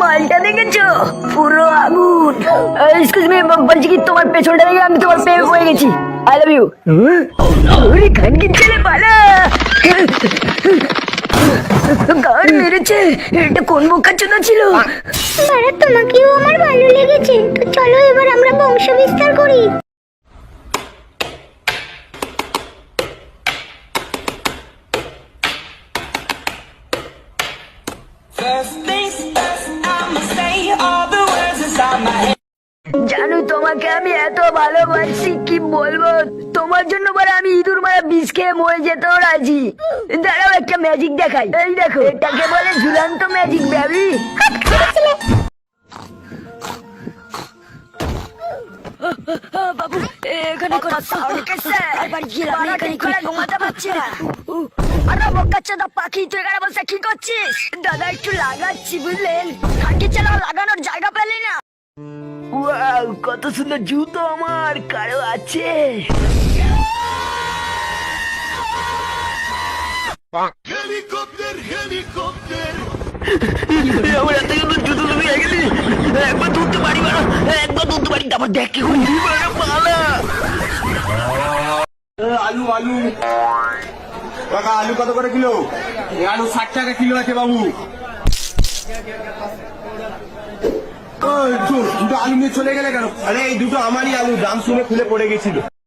মালটা দেখেছ? পুরো আগুন। এক্সকিউজ মি বলছি কি, তোমার পেছনটা দেখে আমি তোমার প্রেমে পড়ে গেছি। আই লাভ ইউ ওরে খানকির ছেলে পালা গান মেরেছে। এটা কোন বোকার জন্য ছিল? তোমাকেও আমার ভালো লেগেছে। তো চলো এবার আমরা বংশ বিস্তার করি। জানো তোমাকে আমি এত ভালোবাসি কি বলব? তোমার জন্য বলে আমি ইঁদুর মারা বিষ খেয়ে মরে যেতেও রাজি। দাঁড়াও একটা ম্যাজিক দেখাই। এই দেখো এটাকে বলে ঝুলান্ত ম্যাজিক ব্যাবি বাবু এখানে কোনো সাউন্ড কেসে আর বাড়ি গিয়ে এখানে ঘুমাতে পারছি না। আরে পাখি তুই এখানে বসে কি করছিস? দাদা একটু লাগাচ্ছি বুঝলেন? খাকি চালা লাগানোর জায়গা পেলি না। ওয়াও কত সুন্দর জুতো আমার কারও আছে? আমার এত সুন্দর জুতো তুমি গেলি একবার ধরতে পারি বাড়া। একবার ধরতে পারি তারপর দেখ কি করি পালা আলু আলু। কাকা, আলু কত করে কিলো? আলু ষাট টাকা কিলো আছে বাবু। দুটো আলু নিয়ে চলে গেলে কেন? আরে, এই দুটো আমারই আলু, দাম শুনে খুলে পড়ে গেছিল।